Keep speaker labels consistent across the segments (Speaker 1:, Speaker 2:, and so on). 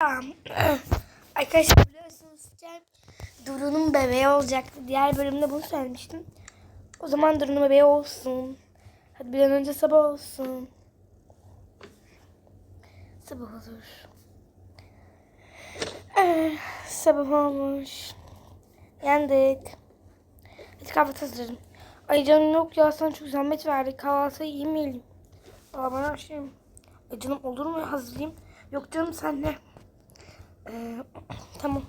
Speaker 1: Arkadaşlar biliyorsunuz ki Duru'nun bebeği olacaktı. Diğer bölümde bunu söylemiştim. O zaman Duru'nun bebeği olsun. Hadi bir an önce sabah olsun. Sabah olur. Eh, sabah olmuş. Yandık. Hadi kahvaltı hazırladım. Ay canım yok ya sana çok zahmet verdik. Kahvaltıyı yemeyelim. Aa bana açayım. Ay canım olur mu hazırlayayım? Yok canım sen ne? Ee, tamam.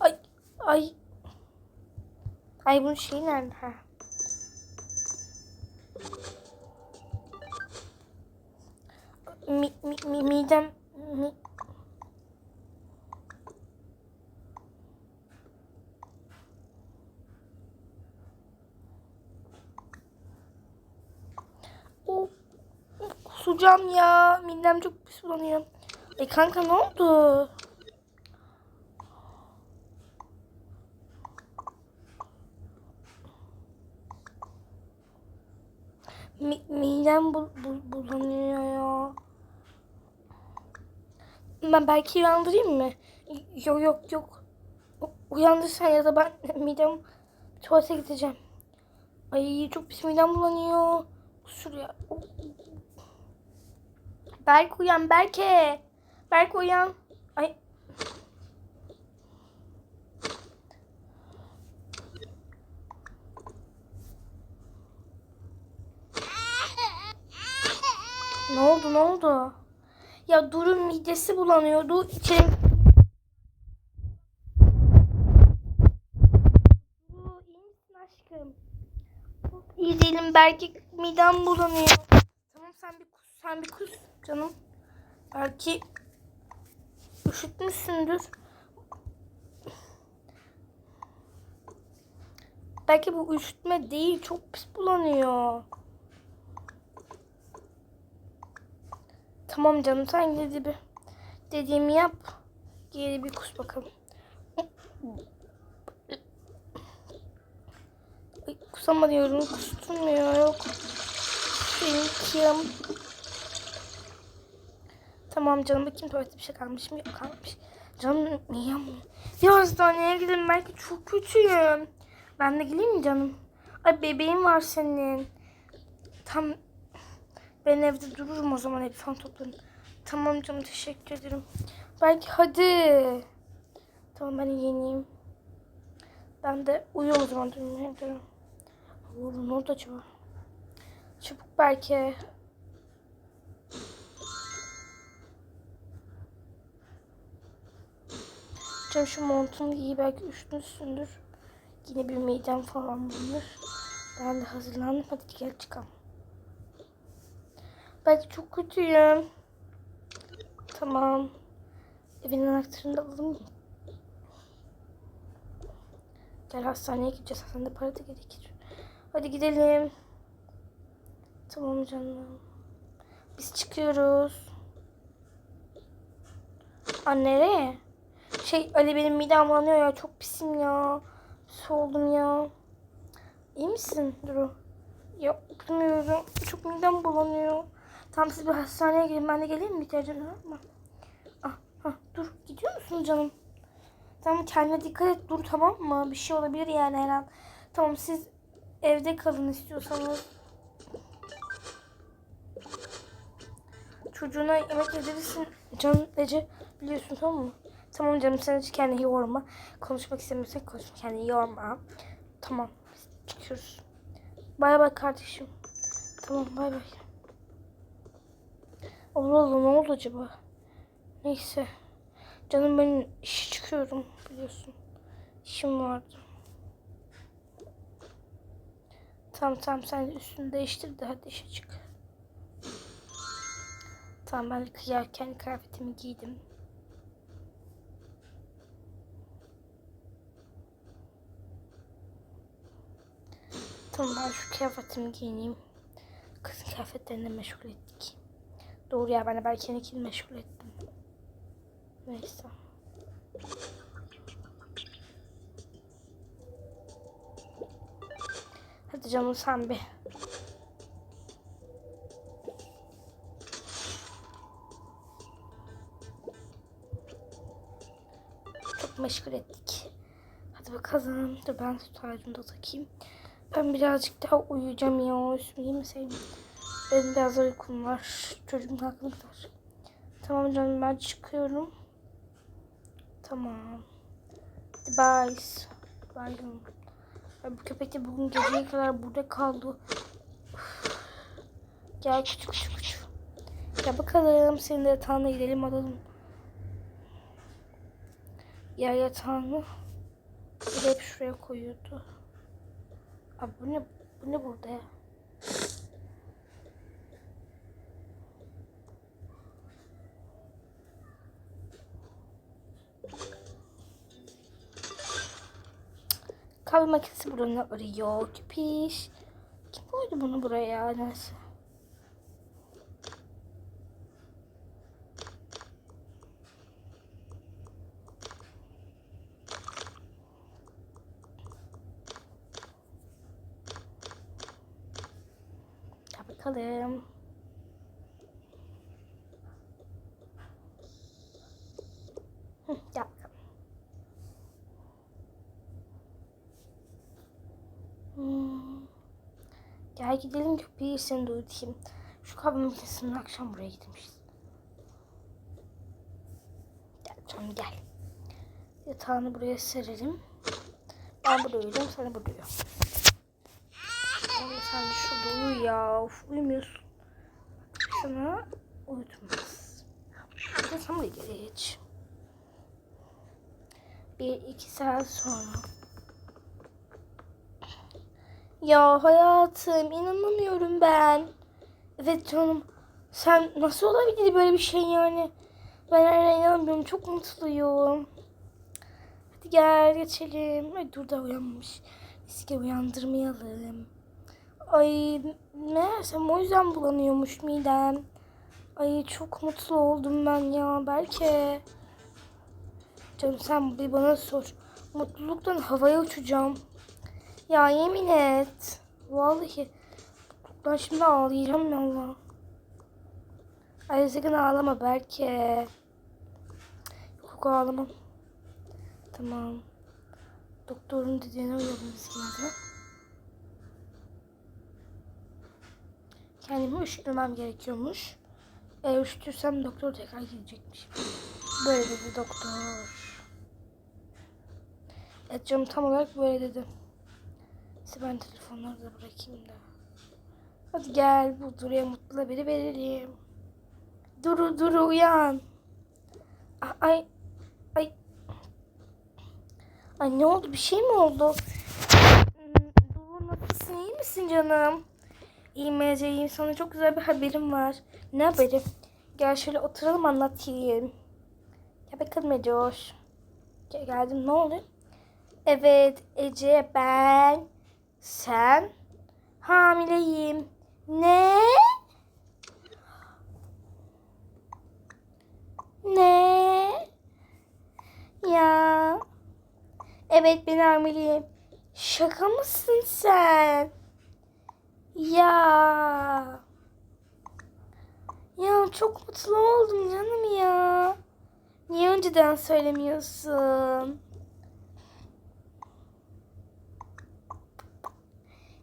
Speaker 1: Ay ay. Ay bunun şeyi nerede? Ha. Mi, mi, mi, midem mi, kusacağım ya. Midem çok pis bulanıyor. Ay kanka ne oldu? Mi, midem bul, bul, bulanıyor ya. Ben belki uyandırayım mı? Yok yok yok. Uyandırsan ya da ben midem tuvalete gideceğim. Ay çok pis midem bulanıyor. Şuraya. Berk uyan Berke. Berk uyan. Ay. Ne oldu ne oldu? Ya Durun midesi bulanıyordu. İçeri... Aşkım? İyi değilim belki midem bulanıyor. Tamam sen bir kus sen bir kus canım. Belki üşütmüşsündür. Belki bu üşütme değil çok pis bulanıyor. Tamam canım sen dedi bir dediğimi yap. Geri bir kus bakalım. Kusamıyorum. Kusturmuyor. Yok. Benimkim. Tamam canım bakayım tuvalette bir şey kalmış mı? Yok kalmamış. Canım niye mi? Bir hastaneye gidelim belki çok kötüyüm. Ben de geleyim mi canım? Ay bebeğim var senin. Tam ben evde dururum o zaman hep son toplarım. Tamam canım teşekkür ederim. Belki hadi. Tamam ben yeniyim. Ben de uyuyorum o zaman durmaya gidiyorum. Ne oldu acaba? Çabuk belki. Canım şu montumu giy belki üşütmüşsündür. Yine bir midem falan bulunur. Ben de hazırlandım. Hadi gel çıkalım. Belki çok kötüyüm. Tamam. Evin anahtarını da alalım. Gel hastaneye gideceğiz. Hastanede para da gerekir. Hadi gidelim. Tamam canım. Biz çıkıyoruz. Aa nereye? Şey Ali benim midem bulanıyor ya. Çok pisim ya. Pis oldum ya. İyi misin Duru? Ya bilmiyorum. Çok midem bulanıyor. Tamam siz bir hastaneye gelin. Ben de geleyim mi? İhtiyacın var mı? Ah, ah, dur. Gidiyor musun canım? Tamam kendine dikkat et. Dur tamam mı? Bir şey olabilir yani her an. Tamam siz evde kalın istiyorsanız. Çocuğuna yemek yedirirsin. Canım Ece biliyorsun tamam mı? Tamam canım sen hiç kendini yorma. Konuşmak istemiyorsan konuşma. Kendini yorma. Tamam. Çıkıyoruz. Bay bay kardeşim. Tamam bay bay. Allah Allah ne oldu acaba? Neyse. Canım ben işe çıkıyorum biliyorsun. İşim vardı. Tamam tamam sen üstünü değiştir de hadi işe çık. Tamam ben kıyarken kıyafetimi giydim. Tamam ben şu kıyafetimi giyineyim. Kızın kıyafetlerini meşgul ettik. Doğru ya ben de Berke'ninkini meşgul ettim. Neyse. Hadi canım sen bir. Çok meşgul ettik. Hadi bakalım. Dur ben süt ağacımda takayım. Ben birazcık daha uyuyacağım ya. Üstümü giymeseydim. Benim biraz uykum var. Çocuğum kadar. Tamam canım ben çıkıyorum. Tamam. Bye. Bye bu köpek de bugün geceye kadar burada kaldı. Üf. Gel küçük küçük küçük. Gel bakalım. Senin de yatağına gidelim alalım. Ya yatağını hep şuraya koyuyordu. Abi bu ne, bu ne burada ya? Kahve makinesi buranı arıyor. Küpiş. Kim koydu bunu buraya? Neyse. Gel bakalım. Hı, gel bakalım. Hmm. Gel gidelim köpeği seni de. Şu kahve makinesinin akşam buraya gitmişiz. Gel canım gel. Yatağını buraya serelim. Ben burada uyuyacağım, sen burada uyu. Sen şurada uyu ya. Of uyumuyorsun. Sana uyutmaz. De sen buraya geç. Bir iki saat sonra. Ya hayatım inanamıyorum ben. Evet canım. Sen nasıl olabilir böyle bir şey yani? Ben hala inanamıyorum. Çok mutluyum. Hadi gel geçelim. Ay dur da uyanmış. Riske uyandırmayalım. Ay meğersem o yüzden bulanıyormuş midem. Ay çok mutlu oldum ben ya. Belki. Canım sen bir bana sor. Mutluluktan havaya uçacağım. Ya yemin et. Vallahi. Ben şimdi ağlayacağım ya Allah. Ay sakın ağlama belki. Yok ağlamam. Tamam. Doktorun dediğine uyalım biz Kendimi üşütmemem gerekiyormuş. Eğer üşütürsem doktor tekrar gelecekmiş. Böyle dedi doktor. Evet canım tam olarak böyle dedi. Neyse ben telefonları da bırakayım da. Hadi gel bu Duru'ya mutlu haberi verelim. Duru Duru uyan. Ay ay. Ay ne oldu bir şey mi oldu? Hmm, Duru nasılsın iyi misin canım? İyiyim Ece iyiyim sana çok güzel bir haberim var. Ne haberi? Gel şöyle oturalım anlatayım. Gel bakalım Ece hoş. Gel, geldim ne oldu? Evet Ece ben sen hamileyim. Ne? Ne? Ya. Evet ben hamileyim. Şaka mısın sen? Ya. Ya çok mutlu oldum canım ya. Niye önceden söylemiyorsun?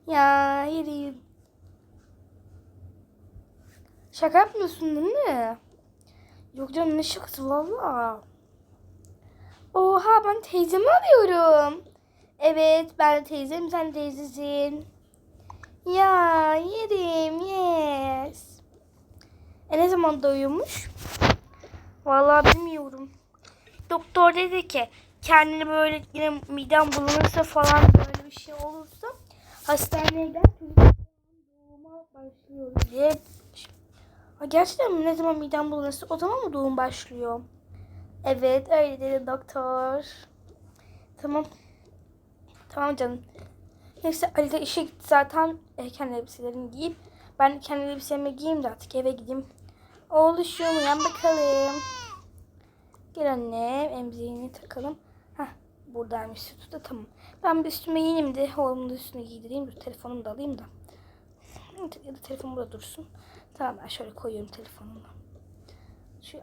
Speaker 1: Ya yeriyim. Şaka yapmıyorsun değil mi? Yok canım ne şakası valla. Oha ben teyzemi arıyorum. Evet ben teyzem sen teyzesin. Ya yerim yes. E ne zaman doğuyormuş? Vallahi bilmiyorum. Doktor dedi ki kendini böyle yine midem bulanırsa falan böyle bir şey olursa hastaneye gel doğuma başlıyoruz diye. Ha, gerçekten mi? Ne zaman midem bulanırsa o zaman mı doğum başlıyor? Evet öyle dedi doktor. Tamam. Tamam canım. Neyse Ali de işe gitti zaten. E, kendi elbiselerini giyip. Ben kendi elbiselerimi giyeyim de artık eve gideyim. Oğluşum uyan bakalım. Gel annem emziğini takalım. Heh buradaymış sütü de tamam. Ben bir üstüme giyineyim de oğlumun da üstüne giydireyim. Dur telefonumu da alayım da. Ya da telefon burada dursun. Tamam ben şöyle koyuyorum telefonumu. Şu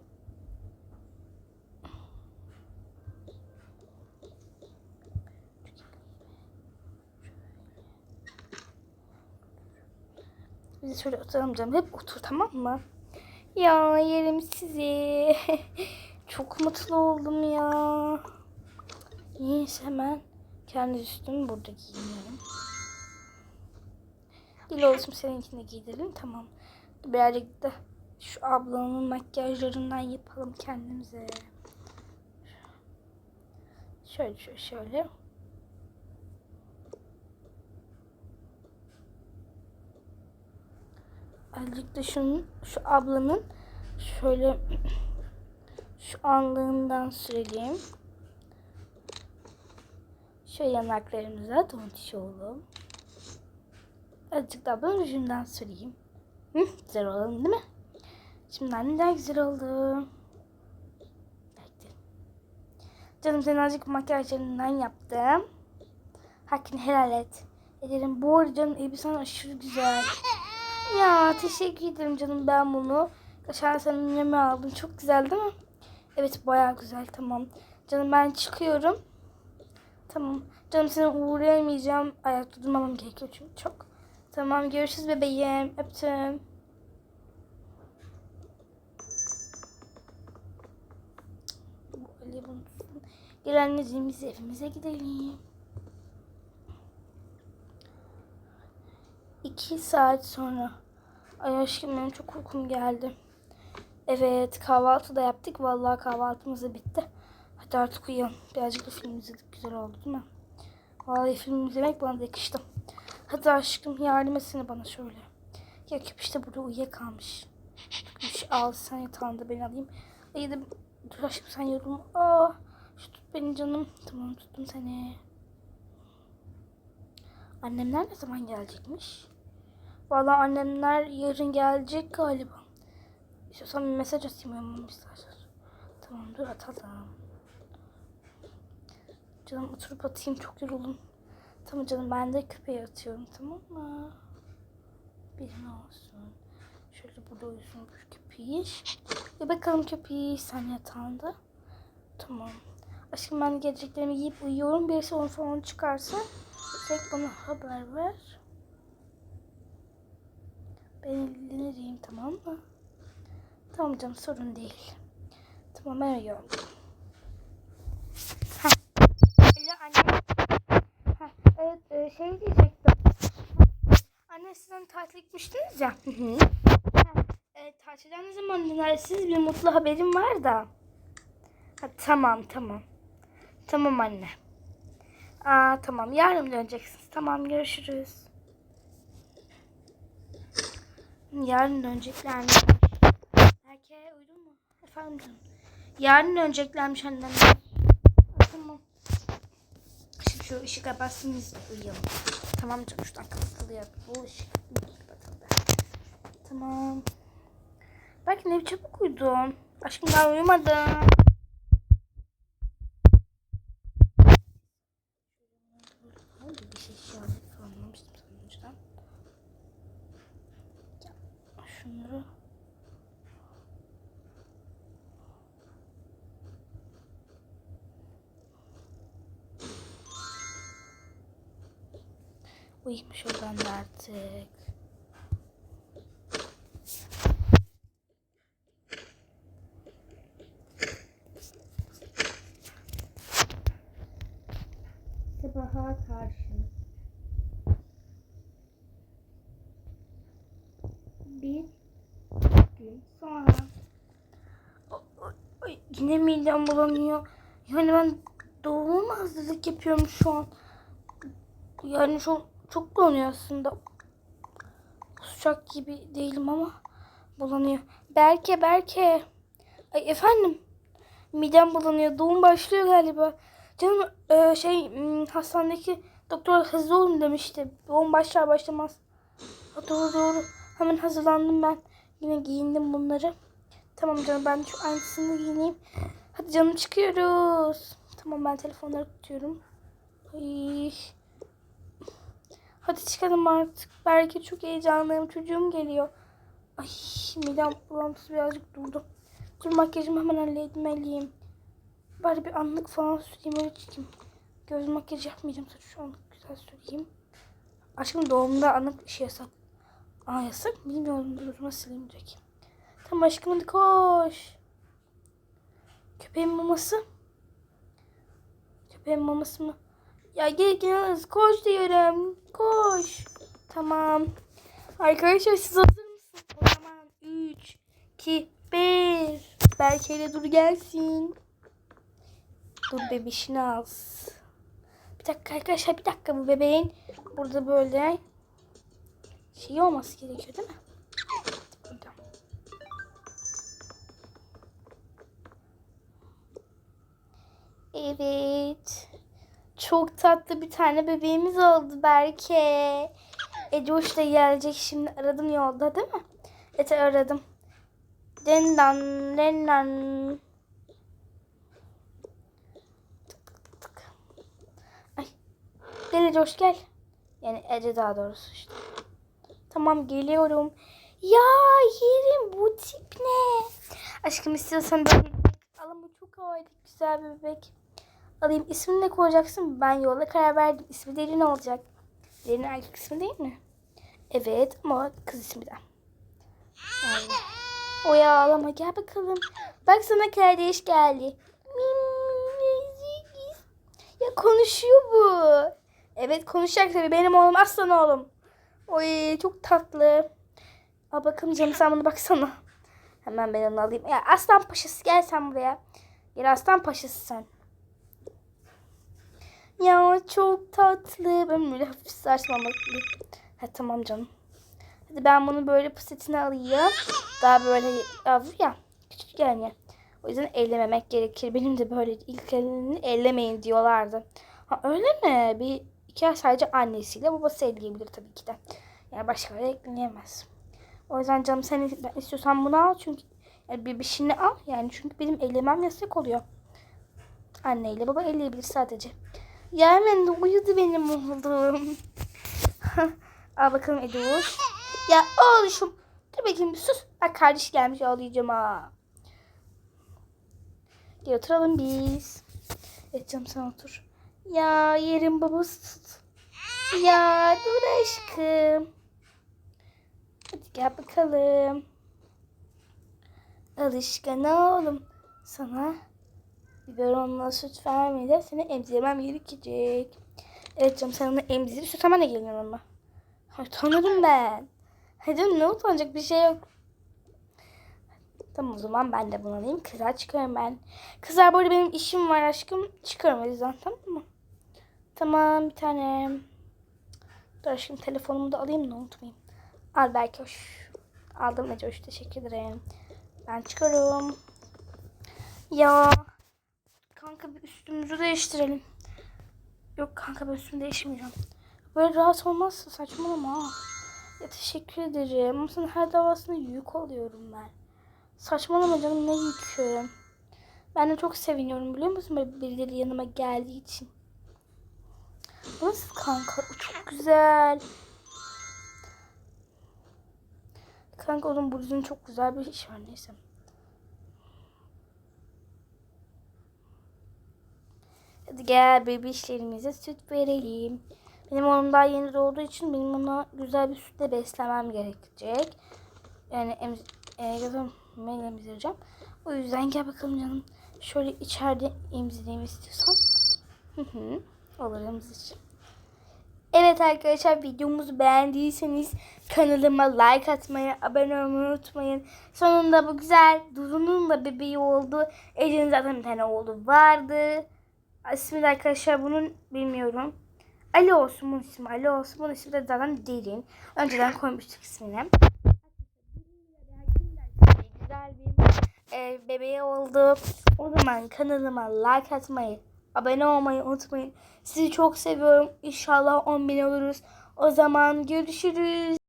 Speaker 1: Biz şöyle oturalım canım. Hep otur tamam mı? Ya yerim sizi. Çok mutlu oldum ya. Neyse hemen kendi üstümü burada giyiniyorum. Dil olsun seninkini giydirelim tamam. Birazcık da şu ablanın makyajlarından yapalım kendimize. Şöyle şöyle şöyle. Azıcık şunun, şu ablanın şöyle şu anlığından sürelim. Şöyle yanaklarımıza tontiş olalım. Azıcık da ablanın ucundan süreyim. Hı, güzel olalım değil mi? Şimdi anne güzel oldu. Canım sen azıcık makyajlarından yaptım. Hakkını helal et. Ederim. Bu arada canım elbisen aşırı güzel. Ya teşekkür ederim canım ben bunu. Geçen sene anneme aldım. Çok güzel değil mi? Evet bayağı güzel tamam. Canım ben çıkıyorum. Tamam. Canım seni uğrayamayacağım. Ayakta durmamam gerekiyor çünkü çok. Tamam görüşürüz bebeğim. Öptüm. Ali. Gel anneciğim biz evimize gidelim. İki saat sonra. Ay aşkım benim çok uykum geldi. Evet kahvaltı da yaptık. Vallahi kahvaltımız da bitti. Hadi artık uyuyalım. Birazcık da film izledik. Güzel oldu değil mi? Vallahi film izlemek bana da yakıştı. Hadi aşkım yardım etsene bana şöyle. Ya köpüş de burada uyuyakalmış. Köpüş al sen yatağında beni alayım. Ay da dur aşkım sen yorulma. Aa, şu tut beni canım. Tamam tuttum seni. Annemler ne zaman gelecekmiş? Vallahi annemler yarın gelecek galiba. İstiyorsan bir mesaj atayım uyumamı istersen. Tamam dur atalım. Canım oturup atayım çok yoruldum. Tamam canım ben de köpeğe atıyorum tamam mı? Birin olsun. Şöyle burada uyusun bu köpeği. Bir bakalım köpeği sen yatağında. Tamam. Aşkım ben geleceklerimi giyip uyuyorum. Birisi onu falan çıkarsa direkt bana haber ver. Ben ilgilenirim tamam mı? Tamam canım sorun değil. Tamam. Heh. Alo anne. Heh, evet e, şey diyecektim. Anne siz hani tatil gitmiştiniz ya. Hı hı. Heh, e, tatilden ne zaman dönersiniz? Bir mutlu haberim var da. Ha, tamam tamam. Tamam anne. Aa tamam yarın döneceksiniz. Tamam görüşürüz. Yarın döneceklermiş. Erkeğe uydun mu? Efendim. Yarın döneceklermiş annem. Tamam. Şimdi şu ışık kapatsın biz uyuyalım. Tamam canım şuradan kapatılıyor. Bu ışık kapatıldı. Tamam. Belki ne çabuk uyudun. Aşkım daha uyumadım. Bir şey şu an anlamıştım sonuçta. Şunları Uyumuş o ben de artık. Sabaha karşı. Bir gün sonra. Ay, yine midem bulanıyor. Yani ben doğuma mı hazırlık yapıyorum şu an? Yani şu an çok bulanıyor aslında. Kusacak gibi değilim ama bulanıyor. Berke Berke. Ay efendim. Midem bulanıyor. Doğum başlıyor galiba. Canım e, şey hmm, hastanedeki doktor hızlı olun demişti. Doğum başlar başlamaz. Ha, doğru doğru. Hemen hazırlandım ben. Yine giyindim bunları. Tamam canım ben şu aynısını giyineyim. Hadi canım çıkıyoruz. Tamam ben telefonları tutuyorum. Ay. Hadi çıkalım artık. Belki çok heyecanlıyım. Çocuğum geliyor. Ay midem bulantısı birazcık durdu. Dur makyajımı hemen halletmeliyim. Bari bir anlık falan süreyim öyle çıkayım. Göz makyajı yapmayacağım. Saçı şu anlık güzel süreyim. Aşkım doğumda anlık işi yasak. Aa yasak? Bilmiyorum. Sileyim direkt. Tamam aşkım hadi koş. Köpeğin maması. Köpeğin maması mı? Ya gel gel koş diyorum. Koş. Tamam. Arkadaşlar siz hazır mısınız? O zaman 3, 2, 1. Belki hele dur gelsin. Dur bebişini al. Bir dakika arkadaşlar bir dakika bu bebeğin burada böyle şey olması gerekiyor değil mi? Evet. Çok tatlı bir tane bebeğimiz oldu Berke. Ecoş da gelecek şimdi. Aradım yolda değil mi? Evet aradım. Dendan, dendan. Ay. Gel Ecoş gel. Yani Ece daha doğrusu işte. Tamam geliyorum. Ya yerim bu tip ne? Aşkım istiyorsan bebek al ama çok harika güzel bir bebek. Alayım ismini ne koyacaksın? Ben yolda karar verdim. İsmi Derin olacak. Derin erkek ismi değil mi? Evet ama kız ismi de. Yani. Oya ağlama gel bakalım. Bak sana kardeş geldi. Ya konuşuyor bu. Evet konuşacak tabii. Benim oğlum aslan oğlum. Oy çok tatlı. Al bakalım canım sen bunu baksana. Hemen ben onu alayım. Ya aslan paşası gel sen buraya. Gel aslan paşası sen. Ya çok tatlı. Ben böyle hafif saçmamak Ha tamam canım. Hadi ben bunu böyle pusetine alayım. Daha böyle yavru ya. Küçük yani. O yüzden ellememek gerekir. Benim de böyle ilk elini ellemeyin diyorlardı. Ha öyle mi? Bir iki ay sadece annesiyle babası elleyebilir tabii ki de. Yani başkaları ekleyemez. O yüzden canım sen istiyorsan bunu al çünkü yani bir bişini al yani çünkü benim ellemem yasak oluyor. Anneyle baba elleyebilir sadece. De uyudu benim oğlum. al bakalım Eduş. Ya oğluşum. Dur bakayım sus. Bak kardeş gelmiş ağlayacağım ha. Gel oturalım biz. Canım sen otur. Ya yerin babası tut. Ya dur aşkım. Hadi gel bakalım. Alışkan oğlum. Sana biberonla süt vermeden seni emzirmem gerekecek. Evet canım sen onu emzir. Süt hemen de gelin yanıma. Ay ben. Hadi ne utanacak bir şey yok. Tamam o zaman ben de bunu alayım. Kızlar çıkarım ben. Kızlar arada benim işim var aşkım. Çıkarım o yüzden tamam mı? Tamam bir tane. Dur aşkım telefonumu da alayım da unutmayayım. Al belki hoş. Aldım Ece hoş teşekkür ederim. Ben çıkarım. Ya. Kanka bir üstümüzü değiştirelim. Yok kanka ben üstümü değiştirmeyeceğim. Böyle rahat olmazsa saçmalama. Ya teşekkür ederim. Ama her davasında yük oluyorum ben. Saçmalama canım ne yükü. Ben de çok seviniyorum biliyor musun böyle birileri yanıma geldiği için. Nasıl kanka? O çok güzel. Kanka onun bluzun çok güzel bir iş var neyse. Hadi gel bebişlerimize süt verelim. Benim oğlum daha yeni doğduğu için benim ona güzel bir sütle beslemem gerekecek. Yani em e, emzireceğim. O yüzden gel bakalım canım. Şöyle içeride emzireyim istiyorsan. Hı hı. Olur emzireceğim. Evet arkadaşlar videomuzu beğendiyseniz kanalıma like atmayı, abone olmayı unutmayın. Sonunda bu güzel Duru'nun da bebeği oldu. Ece'nin zaten bir tane oğlu vardı. İsmi de arkadaşlar bunun bilmiyorum. Ali olsun bunun ismi. Ali olsun bunun ismi de zaten Derin. Önceden koymuştuk ismini. Güzel bir e, bebeği oldu. O zaman kanalıma like atmayı, abone olmayı unutmayın. Sizi çok seviyorum. İnşallah 10 bin oluruz. O zaman görüşürüz.